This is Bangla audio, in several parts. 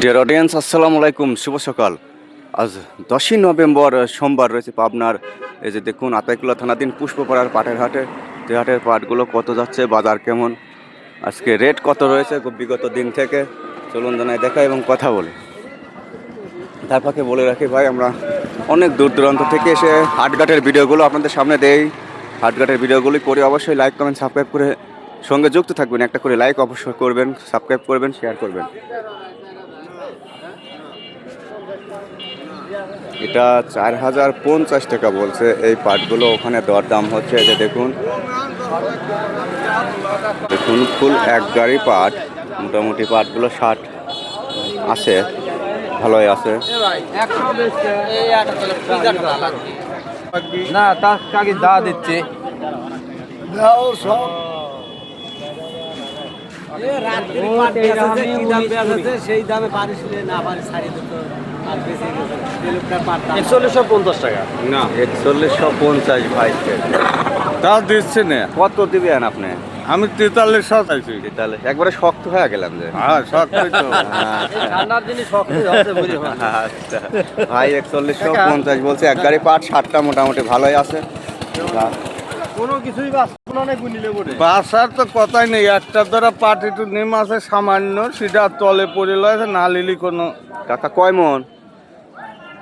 ডিয়ার অডিয়েন্স আসসালামু আলাইকুম, শুভ সকাল। আজ দশই নভেম্বর, সোমবার রয়েছে পাবনার, এই যে দেখুন আতাইকুলা থানাধীন পুষ্পপাড়ার পাটের হাটে। হাটের পাটগুলো কত যাচ্ছে, বাজার কেমন, আজকে রেট কত রয়েছে বিগত দিন থেকে। চলুন জানাই, দেখা এবং কথা বলি। তার বলে রাখি ভাই, আমরা অনেক দূর দূরান্ত থেকে এসে হাটঘাটের ভিডিওগুলো আপনাদের সামনে দেই। হাটঘাটের ভিডিওগুলি করে, অবশ্যই লাইক কমেন্ট সাবস্ক্রাইব করে সঙ্গে যুক্ত থাকবেন একটা করে লাইক অবশ্যই করবেন সাবস্ক্রাইব করবেন শেয়ার করবেন। এটা চার হাজার পঞ্চাশ টাকা বলছে এই পাটগুলো ওখানে দরদাম হচ্ছে এই যে দেখুন। দেখুন ফুল এক গাড়ি পাট মোটামুটি পাটগুলো ষাট আছে ভালোই আছে। না তা কাকে দা দিচ্ছে। সেই দামে পারিস না পারিস ছাড়িয়ে দিত আর বেশি তেলুকটার পাট একচল্লিশশো পঞ্চাশ টাকা। না। একচল্লিশশো পঞ্চাশ ভাই। তা দিচ্ছি না। কত দিবেন আপনি? আমি তেতাল্লিশ চাইছি। তেতাল্লিশ। একবারে শক্ত হয়ে গেলাম যে। হ্যাঁ সরকারি আচ্ছা। ঠান্ডার দিনে শক্ত আচ্ছা। ভাই একচল্লিশশো পঞ্চাশ বলছে এক গাড়ি পাট ষাটটা মোটামুটি ভালোই আছে। কোনো কিছুই বাস বাসার তো কথাই নেই একটা দ্বারা পাট একটু নেম আছে সামান্য সেটা তলে পড়ে লয়েছে না লিলি কোনো। কাকা কয় মন?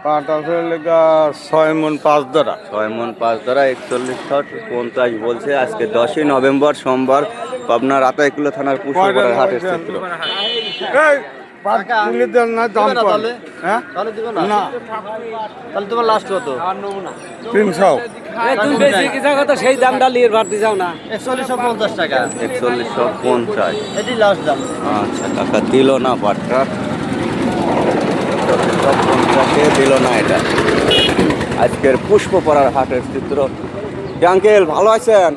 পাট আছে লেগা ছয় মন পাঁচ দ্বারা ছয় মন পাঁচ ধরা একচল্লিশশো পঞ্চাশ বলছে আজকে দশই নভেম্বর সোমবার পাবনার আতাইকুলো থানার পুষ্পপাড়ার হাটের চিত্র। এই পাট তুলে দেন না দাম কম হ্যাঁ? তাহলে দিব না। না। তাহলে তোমার লাস্ট কত? তিনশো। তুমি বেশি কিছু কথা সেই দামটা লিয়ে ভাবতে যাও না। একচল্লিশশো পঞ্চাশ টাকা। একচল্লিশশো পঞ্চাশ। এটি লাস্ট দাম। আচ্ছা কাকা দিল না পাটটা একচল্লিশশো পঞ্চাশে দিল না এটা। আজকের পুষ্পপাড়ার হাটের চিত্র। আঙ্কেল ভালো আছেন?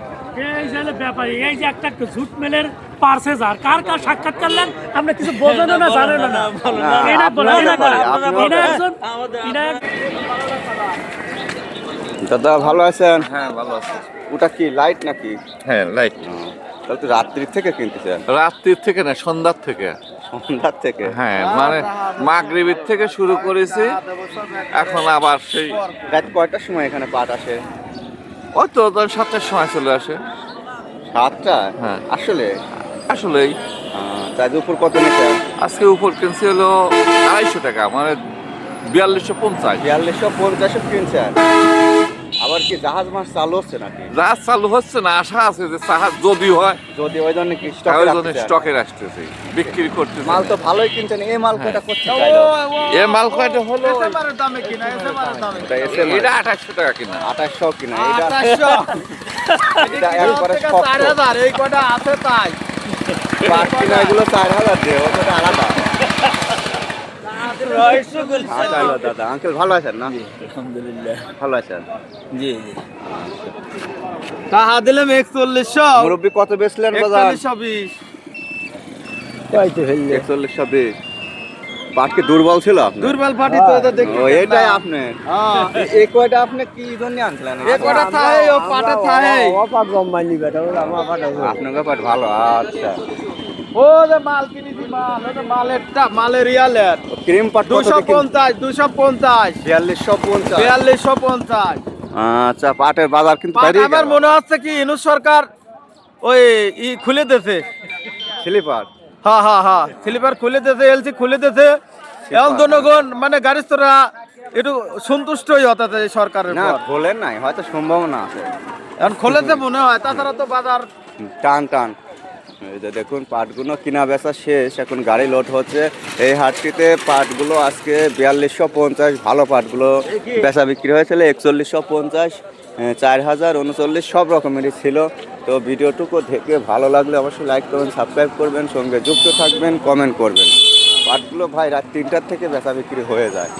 এই যে ব্যাপারী এই যে একটা একটা ঝুট মেলের পার্সেস আর কার কার সাক্ষাৎ করলেন আমরা কিছু বোঝেনও না জানেন না। এটা বলে এটা বলে একজন দাদা ভালো আছেন? হ্যাঁ ভালো আছে। ওটা কি লাইট নাকি? হ্যাঁ লাইট তাহলে তো রাত্রির থেকে কিনতেছেন? রাত্রির থেকে না সন্ধ্যার থেকে। সন্ধ্যার থেকে? হ্যাঁ মানে মাগরিবির থেকে শুরু করেছি এখন আবার সেই রাত কয়টার সময় এখানে পাট আসে? ওই তো সাতটার সময় চলে আসে। সাতটা হ্যাঁ। আসলে? আসলেই। তাই দুপুর কত নিচে আজকে উপর কিনছি হলো আড়াইশো টাকা মানে বিয়াল্লিশশো পঞ্চাশ। বিয়াল্লিশশো পঞ্চাশে কিনছেন আবার কি জাহাজ মাছ চালু হচ্ছে নাকি? যা চালু হচ্ছে না আশা আছে যে চাহাজ যদি হয় যদি ওই জন্য কি জন্য স্টকে রাখতেছি বিক্রি করতেছি। মাল তো ভালোই কিনছেন এই মাল কয়টা করছে এ মাল কয়টা হলো? দামে কিনা এসে দামে এটা এসে এটা আঠাশশো টাকা কিনা। আঠাশশো কিনা এটা এটা একবারে চার হাজার এই কটা আছে তাই। পাট কিনা এগুলো চার হাজার দিয়ে ওটা আলাদা। আচ্ছা দাদা আঙ্কেল ভালো আছেন না? আলহামদুলিল্লাহ। ভালো আছেন? জি জি। টাকা দিলাম একচল্লিশশো। মুরব্বী কত বেচলেন বাজার? একচল্লিশশো বিশ। একচল্লিশশো বিশ। পাট কি দুর্বল ছিল আপনার? দুর্বল পার্টি তো এটা দেখি ও এটাই আপনি হ্যাঁ। এই কয়টা আপনি কি জন্য আনছিলেন? এ কটা থাহে ও পাটা থাহে আপনার পাট ভালো আচ্ছা। ও যে মাল কিনেছি মাল ওটা মালের টা মালের রিয়ালের ক্রিম পাট দুশো পঞ্চাশ দুশো পঞ্চাশ। বিয়াল্লিশশো পঞ্চাশ। বিয়াল্লিশশো পঞ্চাশ। আচ্ছা পাটের বাজার কিন্তু পাট আমার মনে হচ্ছে কি ইনু সরকার ওই ই খুলে দিয়েছে। স্লিপার স্লিপার খুলে দিয়েছে এলসি খুলে দিয়েছে। এবং জনগণ মানে গাড়িস্তরা একটু সন্তুষ্টই হতে এই সরকারের না খোলেন নাই হয়তো সম্ভাবনা আছে এখন খুলেছে মনে হয় তাছাড়া তো বাজার টান টান। এই যে দেখুন পাটগুলো কিনা বেচা শেষ এখন গাড়ি লোড হচ্ছে। এই হাটটিতে পাটগুলো আজকে বিয়াল্লিশশো পঞ্চাশ ভালো পাটগুলো বেচা বিক্রি হয়েছিল একচল্লিশশো পঞ্চাশ। চার হাজার উনচল্লিশ সব রকমেরই ছিল। তো ভিডিওটুকু দেখে ভালো লাগলে অবশ্যই লাইক করবেন সাবস্ক্রাইব করবেন, সঙ্গে যুক্ত থাকবেন কমেন্ট করবেন। পাটগুলো ভাই রাত তিনটার থেকে বেচা বিক্রি হয়ে যায়।